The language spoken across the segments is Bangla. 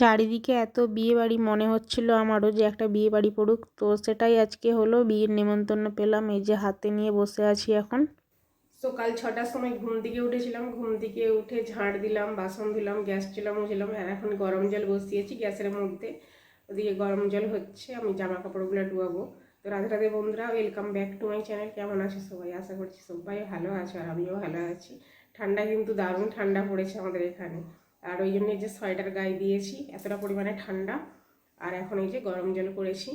চারিদিকে এত বিয়ে বাড়ি মনে হচ্ছিল আমারও যে একটা বিয়ে বাড়ি পড়ুক। তো সেটাই আজকে হলো, বিয়ের নেমন্তন্ন পেলাম, এই যে হাতে নিয়ে বসে আছি এখন। সকাল ছটার সময় ঘুম থেকে উঠেছিলাম, ঘুম থেকে উঠে ঝাড় দিলাম, বাসন ধুলাম, গ্যাস চুলা মুছলাম আর এখন গরম জল বসিয়েছি গ্যাসের মধ্যে। ওদিকে গরম জল হচ্ছে, আমি জামা কাপড়গুলো ডুয়াবো তো রাধে রাধে বন্ধুরা welcome back to my channel কেমন আছে সবাই? আশা করছি সবাই ভালো আছে আর আমিও ভালো আছি। ঠান্ডা কিন্তু দারুণ ঠান্ডা পড়েছে আমাদের এখানে। আর ওই জন্য যে সোয়েটার গায়ে দিয়েছি, এতটা পরিমাণে ঠান্ডা। আর এখন এই যে গরম জল করেছি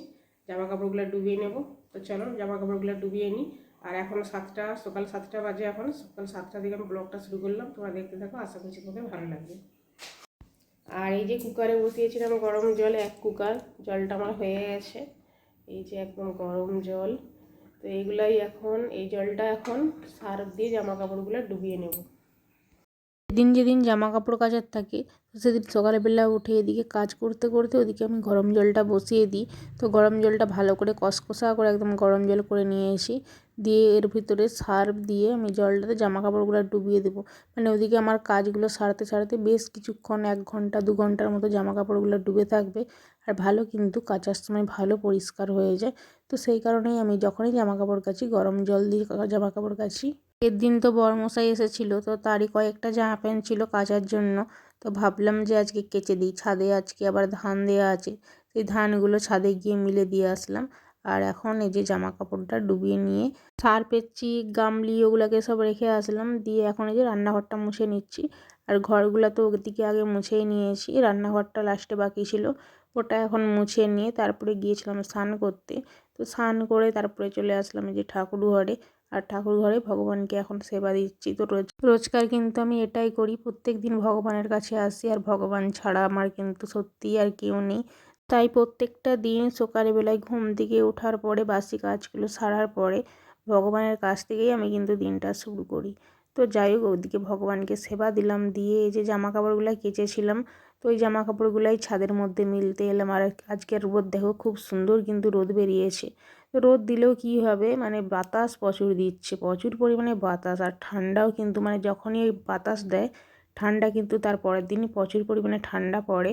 জামা কাপড়গুলো ডুবিয়ে নেব। তো চলো জামা কাপড়গুলো ডুবিয়ে নিই। আর এখন সাতটা, সকাল সাতটা বাজে এখন। সকাল সাতটা থেকে আমি ব্লগটা শুরু করলাম। তোমরা দেখতে থাকো, আশা করছি তোমাকে ভালো লাগবে। আর এই যে কুকারে বসিয়েছিলাম গরম জল, এক কুকার। জলটা আমার হয়ে গেছে। এই যে একদম গরম জল। তো এইগুলাই এখন, এই জলটা এখন সার্ফ দিয়ে জামা কাপড়গুলো ডুবিয়ে নেব। যেদিন যেদিন জামা কাপড় কাচার থাকে, তো সেদিন সকালবেলা উঠে এদিকে কাজ করতে করতে ওদিকে আমি গরম জলটা বসিয়ে দিই। তো গরম জলটা ভালো করে কসকসা করে একদম গরম জল করে নিয়ে এসি দিয়ে এর ভিতরে সার্ফ দিয়ে আমি জলটাতে জামা কাপড়গুলো ডুবিয়ে দেবো। মানে ওদিকে আমার কাজগুলো সারতে সারতে বেশ কিছুক্ষণ, এক ঘণ্টা, দু ঘণ্টার মতো জামা কাপড়গুলো ডুবে থাকবে আর ভালো কিন্তু কাচার সময় ভালো পরিষ্কার হয়ে যায়। তো সেই কারণেই আমি যখনই জামা কাপড় কাচি, গরম জল দিয়ে জামা কাপড় কাচি এর দিন তো বরমশাই এসেছিল, তো তারই কয়েকটা জামা প্যান্ট ছিল কাচার জন্য। তো ভাবলাম যে আজকে কেচে দিই, ছাদে আজকে আবার ধান দেওয়া আছে, সেই ধানগুলো ছাদে গিয়ে মিলে দিয়ে আসলাম। আর এখন এই যে জামা কাপড়টা ডুবিয়ে নিয়ে সার পেচ্ছি, গামলি ওগুলোকে সব রেখে আসলাম, দিয়ে এখন এই যে রান্নাঘরটা মুছে নিচ্ছি। আর ঘরগুলো তো ওদিকে আগে মুছেই নিয়েছি, রান্নাঘরটা লাস্টে বাকি ছিল, ওটা এখন মুছে নিয়ে তারপরে গিয়েছিলাম স্নান করতে। তো স্নান করে তারপরে চলে আসলাম এই যে ঠাকুর ঘরে আর ঠাকুর ঘরে ভগবানকে এখন সেবা দিচ্ছি। তো রোজ, রোজকার কিন্তু আমি এটাই করি, প্রত্যেক দিন ভগবানের কাছে আসি আর ভগবান ছাড়া আমার কিন্তু সত্যিই আর কেউ নেই। তাই প্রত্যেকটা দিন সকালবেলায় ঘুম থেকে ওঠার পরে, বাসি কাজগুলো সারার পরে ভগবানের কাছ থেকেই আমি কিন্তু দিনটা শুরু করি। তো যাই হোক, ওদিকে ভগবানকে সেবা দিলাম, দিয়ে এই যে জামা কাপড়গুলো কেচেছিলাম, তো ওই জামা কাপড়গুলাই ছাদের মধ্যে মিলতে এলাম। আর আজকের রোদ দেখো, খুব সুন্দর কিন্তু রোদ বেরিয়েছে। রোদ দিলেও কী হবে? মানে বাতাস প্রচুর দিচ্ছে, প্রচুর পরিমাণে বাতাস। আর ঠান্ডাও কিন্তু মানে যখনই ওই বাতাস দেয়, ঠান্ডা কিন্তু তার পরের দিনই প্রচুর পরিমাণে ঠান্ডা পড়ে।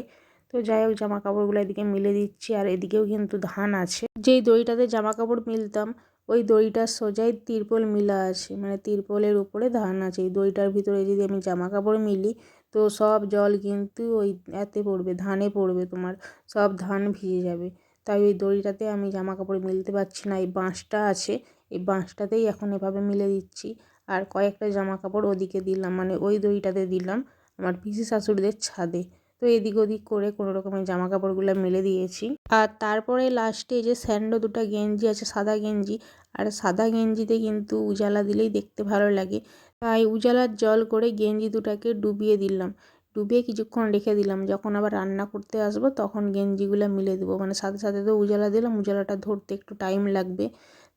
তো যাই হোক জামা কাপড়গুলো এদিকে মিলে দিচ্ছি, আর এদিকেও কিন্তু ধান আছে। যেই দড়িটাতে জামা কাপড় মিলতাম, ওই দড়িটার সোজাই তিরপল মিলা আছে। মানে তিরপলের উপরে ধান আছে। এই দড়িটার ভিতরে যদি আমি জামা কাপড় মিলি, তো সব জল কিন্তু ওই এতে পড়বে, ধানে পড়বে তোমার। সব ধান ভিজে যাবে। তাই ওই দড়িটাতে আমি জামা কাপড় মিলতে পারছি না, এই বাঁশটা আছে, এই বাঁশটাতেই এখন এভাবে মিলে দিচ্ছি। আর কয়েকটা জামা কাপড় ওদিকে দিলাম মানে ওই দড়িটাতে দিলাম আমার পিসি শাশুড়িদের ছাদে। তো এদিক ওদিক করে কোনো রকমের জামা কাপড়গুলো মেলে দিয়েছি। আর তারপরে লাস্টে যে স্যান্ডো দুটো গেঞ্জি আছে, সাদা গেঞ্জি, আর সাদা গেঞ্জিতে কিন্তু উজালা দিলেই দেখতে ভালো লাগে। তাই উজালার জল করে গেঞ্জি দুটাকে ডুবিয়ে দিলাম। ডুবিয়ে কিছুক্ষণ রেখে দিলাম। যখন আবার রান্না করতে আসব, তখন গেঞ্জিগুলো মিলে দেবো। মানে সাথে সাথে তো উজালা দিলাম, উজালাটা ধরতে একটু টাইম লাগবে।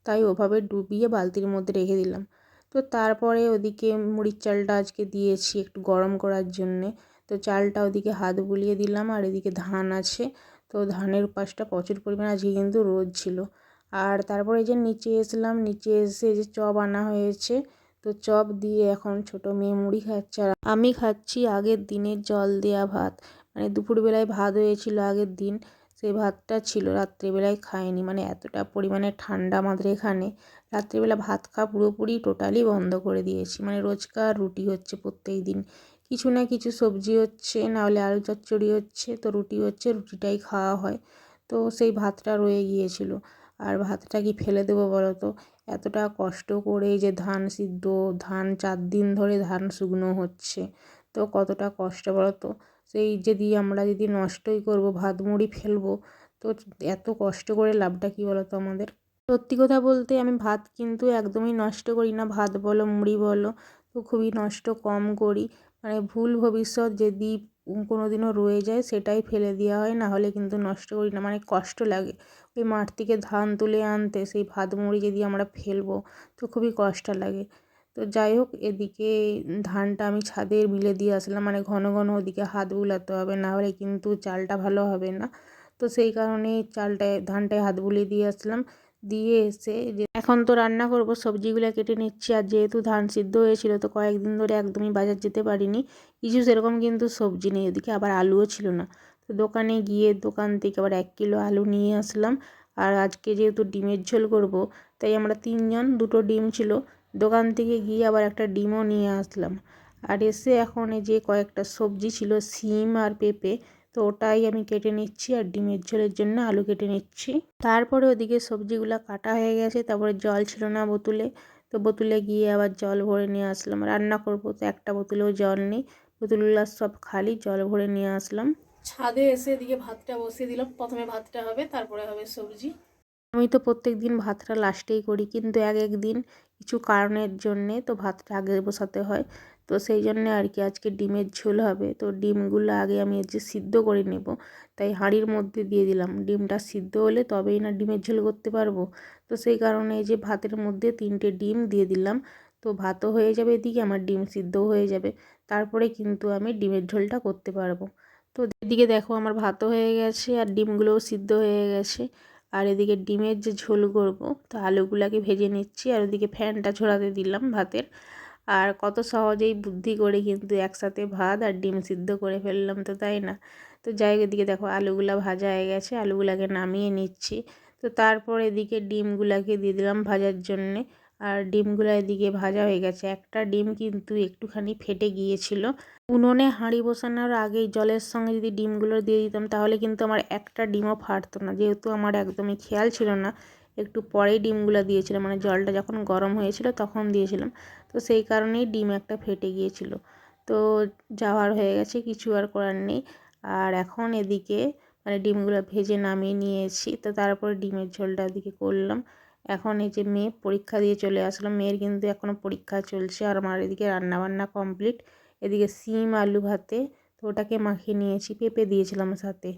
তাই ওভাবে ডুবিয়ে বালতির মধ্যে রেখে দিলাম। তো তারপরে ওদিকে মুড়ির চালটা আজকে দিয়েছি একটু গরম করার জন্যে। তো চালটা ওদিকে হাত বুলিয়ে দিলাম আর এদিকে ধান আছে। তো ধানের পাশটা প্রচুর পরিমাণে আজকে কিন্তু রোদ ছিল। আর তারপরে যে নিচে এসলাম, নিচে এসে যে চপ আনা হয়েছে তো চপ দিয়ে এখন ছোট মেয়ে মুড়ি খাচ্ছে আর আমি খাচ্ছি আগের দিনের জল দেয়া ভাত। মানে দুপুরবেলায় ভাত হয়েছিল, আগের দিন সেই ভাতটা ছিল, রাত্রিবেলায় খায়নি মানে এতটা পরিমাণে ঠান্ডা আমাদের এখানে। রাত্রিবেলা ভাত খাওয়া পুরোপুরি টোটালি বন্ধ করে দিয়েছি। মানে রোজকার রুটি হচ্ছে প্রত্যেক দিন। কিছু না কিছু সবজি হচ্ছে, নাহলে আলু চচ্চড়ি হচ্ছে, তো রুটি হচ্ছে, রুটিটাই খাওয়া হয়। তো সেই ভাতটা রয়ে গিয়েছিল। আর ভাতটা কি ফেলে দেবো বলো তো? এতটা কষ্ট করে যে ধান সিদ্ধ, ধান চার দিন ধরে ধান শুকনো হচ্ছে, তো কতটা কষ্ট বলো তো? সেই যদি আমরা যদি নষ্টই করব, ভাত মুড়ি ফেলব, তো এত কষ্ট করে লাভটা কী বলো তো আমাদের? সত্যি কথা বলতে আমি ভাত কিন্তু একদমই নষ্ট করি না। ভাত বলো, মুড়ি বলো, তো খুবই নষ্ট কম করি। মানে ভুল ভবিষ্যৎ যদি কোনো দিনও রয়ে যায় সেটাই ফেলে দেওয়া হয়, না হলে কিন্তু নষ্ট করি না। মানে কষ্ট লাগে ওই মাঠ থেকে ধান তুলে আনতে, সেই ভাত মুড়ি যদি আমরা ফেলব তো খুবই কষ্ট লাগে। তো যাই হোক, এদিকে ধানটা আমি ছাদে মিলে দিয়ে আসলাম। মানে ঘন ঘন ওদিকে হাত বুলাতে হবে, না হলে কিন্তু চালটা ভালো হবে না। তো সেই কারণে চালটায়, ধানটায় হাত বুলিয়ে দিয়ে আসলাম। দিয়ে এসে এখন তো রান্না করব, সবজিগুলো কেটে নিচ্ছি আর যেহেতু ধান সিদ্ধ হয়েছিল তো কয়েকদিন ধরে একদমই বাজার যেতে পারিনি। কিছু সেরকম কিন্তু সবজি নেই ওদিকে আবার আলুও ছিল না। তো দোকানে গিয়ে দোকান থেকে আবার এক কিলো আলু নিয়ে আসলাম। আর আজকে যেহেতু ডিমের ঝোল করব, তাই আমরা তিনজন, দুটো ডিম ছিল। দোকান থেকে গিয়ে আবার একটা ডিমও নিয়ে আসলাম। আর এসে এখন এই যে কয়েকটা সবজি ছিল, সিম আর পেঁপে তো ওটাই আমি কেটে নিচ্ছি আর ডিমের ঝোলের জন্য আলু কেটে নিচ্ছি। তারপরে ওদিকে সবজিগুলো কাটা হয়ে গেছে তারপরে জল ছিল না বোতলে তো বোতলে গিয়ে আবার জল ভরে নিয়ে আসলাম। রান্না করব তো একটা বোতলেও জল নেই বোতলগুলো সব খালি জল ভরে নিয়ে আসলাম। ছাদে এসে এদিকে ভাতটা বসিয়ে দিলাম প্রথমে ভাতটা হবে তারপরে হবে সবজি। আমি তো প্রত্যেক দিন ভাতটা লাস্টেই করি কিন্তু এক এক দিন কিছু কারণের জন্যে তো ভাতটা আগে বসাতে হয়। তো সেই জন্যে আর কি আজকে ডিমের ঝোল হবে। তো ডিমগুলো আগে আমি যে সিদ্ধ করে নেব। তাই হাঁড়ির মধ্যে দিয়ে দিলাম। ডিমটা সিদ্ধ হলে তবেই না ডিমের ঝোল করতে পারব। তো সেই কারণে এই যে ভাতের মধ্যে তিনটে ডিম দিয়ে দিলাম। তো ভাতও হয়ে যাবে এদিকে, আমার ডিম সিদ্ধও হয়ে যাবে। তারপরে কিন্তু আমি ডিমের ঝোলটা করতে পারব। তো এদিকে দেখো আমার ভাতও হয়ে গেছে আর ডিমগুলোও সিদ্ধ হয়ে গেছে। আর এদিকে ডিমের যে ঝোল করব, তো আলুগুলাকে ভেজে নিচ্ছি। আর ওদিকে ফ্যানটা ঝোড়াতে দিলাম ভাতের। আর কত সহজেই বুদ্ধি করে কিন্তু একসাথে ভাত আর ডিম সিদ্ধ করে ফেললাম তো তাই না? তো যাই এদিকে দেখো আলুগুলা ভাজা হয়ে গেছে, আলুগুলাকে নামিয়ে নিচ্ছি। তো তারপর এদিকে ডিমগুলাকে দিয়ে দিলাম ভাজার জন্যে। আর ডিমগুলো এদিকে ভাজা হয়ে গেছে। একটা ডিম কিন্তু একটুখানি ফেটে গিয়েছিল। উনুনে হাঁড়ি বসানোর আগেই জলের সঙ্গে যদি ডিমগুলো দিয়ে দিতাম তাহলে কিন্তু আমার একটা ডিমও ফাটতো না। যেহেতু আমার একদমই খেয়াল ছিল না একটু পরেই ডিমগুলো দিয়েছিলাম। মানে জলটা যখন গরম হয়েছিল তখন দিয়েছিলাম। তো সেই কারণেই ডিম একটা ফেটে গিয়েছিল। তো যাওয়ার হয়ে গেছে, কিছু আর করার নেই। আর এখন এদিকে মানে ডিমগুলো ভেজে নামিয়ে নিয়েছি। তো তারপরে ডিমের ঝোলটা এদিকে করলাম। এখন এই যে মেয়ে পরীক্ষা দিয়ে চলে আসলাম মেয়ের কিন্তু এখনও পরীক্ষা চলছে আর আমার এদিকে রান্নাবান্না কমপ্লিট। এদিকে সিম, আলু ভাতে, তো ওটাকে মাখিয়ে নিয়েছি। পেঁপে দিয়েছিলাম সাথে।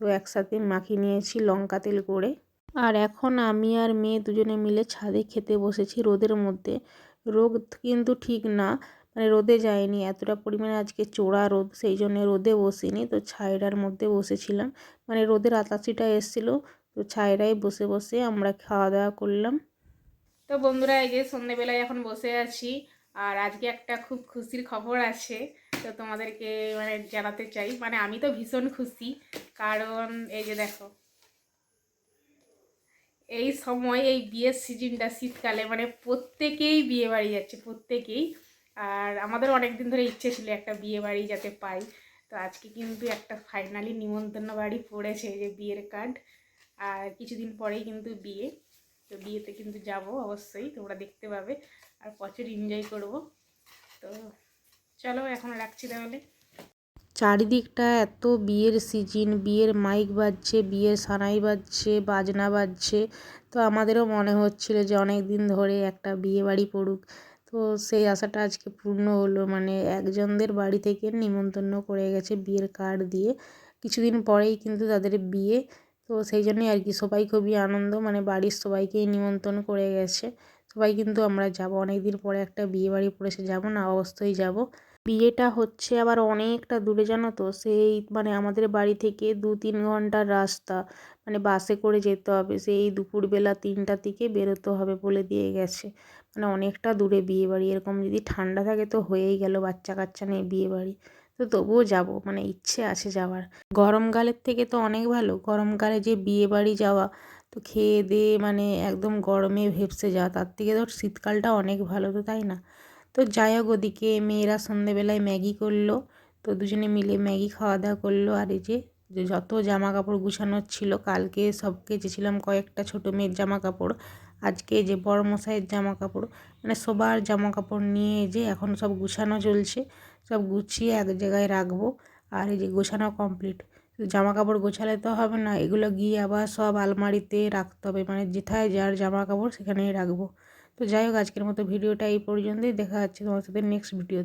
তো একসাথে মাখিয়ে নিয়েছি লঙ্কা তেল করে। আর এখন আমি আর মেয়ে দুজনে মিলে ছাদে খেতে বসেছি রোদের মধ্যে। রোদ কিন্তু ঠিক না মানে রোদে যায়নি। এতটা পরিমাণে আজকে চোড়া রোদ, সেই জন্য রোদে বসিনি। তো ছায়রার মধ্যে বসেছিলাম। মানে রোদের আতাশিটা এসেছিল, তো ছায়রায় বসে বসে আমরা খাওয়া দাওয়া করলাম। তো বন্ধুরা, এই যে সন্ধেবেলায় এখন বসে আছি, আর আজকে একটা খুব খুশির খবর আছে। তো তোমাদেরকে মানে জানাতে চাই। মানে আমি তো ভীষণ খুশি, কারণ এই যে দেখো এই সময় এই বিয়ের সিজনটা শীতকালে মানে প্রত্যেকেই বিয়ে বাড়ি যাচ্ছে, প্রত্যেকেই। আর আমাদের অনেক দিন ধরে ইচ্ছে ছিল একটা বিয়ে বাড়ি যাতে পাই। তো আজকে কিন্তু একটা ফাইনালি নিমন্ত্রণ বাড়ি পড়েছে যে বিয়ের কার্ড আর কিছুদিন পরেই কিন্তু বিয়ে। তো বিয়েতে কিন্তু যাব অবশ্যই, তোমরা দেখতে পাবে। আর প্রচুর এনজয় করব। তো চলো, এখন রাখছি তাহলে। চারিদিকটা এত বিয়ের সিজন, বিয়ের মাইক বাজছে, বিয়ের সানাই বাজছে, বাজনা বাজছে। তো আমাদেরও মনে হচ্ছিল যে অনেক দিন ধরে একটা বিয়ে বাড়ি পড়ুক। তো সেই আশাটা আজকে পূর্ণ হলো। মানে একজনদের বাড়ি থেকে নিমন্ত্রণ করে গেছে বিয়ের কার্ড দিয়ে। কিছুদিন পরেই কিন্তু তাদের বিয়ে। তো সেই জন্যই আর কি সবাই খুবই আনন্দ। মানে বাড়ির সবাইকেই নিমন্ত্রণ করে গেছে। সবাই কিন্তু আমরা যাব। অনেক দিন পরে একটা বিয়ে বাড়ি পড়েছে। যাব না, অবশ্যই যাব। বিয়েটা হচ্ছে আবার অনেকটা দূরে, জানো তো? সেই মানে আমাদের বাড়ি থেকে দু তিন ঘণ্টার রাস্তা। মানে বাসে করে যেতে হবে। সেই দুপুরবেলা তিনটা থেকে বেরোতে হবে বলে দিয়ে গেছে। মানে অনেকটা দূরে বিয়ে বাড়ি এরকম যদি ঠান্ডা থাকে তো হয়েই গেল বাচ্চা কাচ্চা নেই বিয়ে বাড়ি তো তবুও যাব। মানে ইচ্ছে আছে যাওয়ার। গরমকালের থেকে তো অনেক ভালো। গরমকালে যে বিয়ে বাড়ি যাওয়া, তো খেয়ে দিয়ে মানে একদম গরমে ভেপসে যাওয়া। তার থেকে ধর শীতকালটা অনেক ভালো তো, তাই না? তো যাই হোক ওদিকে মেয়েরা সন্ধেবেলায় ম্যাগি করল, তো দুজনে মিলে ম্যাগি খাওয়া দাওয়া করল। আর এই যে যত জামা কাপড় গুছানোর ছিল, কালকে সব কেচেছিলাম কয়েকটা ছোটো মেয়ের জামা কাপড় আজকে যে বড় মশাইয়ের জামা কাপড় মানে সবার জামা কাপড় নিয়ে যে এখন সব গুছানো চলছে। সব গুছিয়ে এক জায়গায় রাখব। আর এই যে গোছানো কমপ্লিট। জামা কাপড় গোছালে তো হবে না, এগুলো গিয়ে আবার সব আলমারিতে রাখতে হবে। মানে যেথায় যার জামা কাপড় সেখানেই রাখব। তো যাই হোক আজকের মতো ভিডিওটা এই পর্যন্তই। দেখা যাচ্ছে তোমার সাথে নেক্সট ভিডিও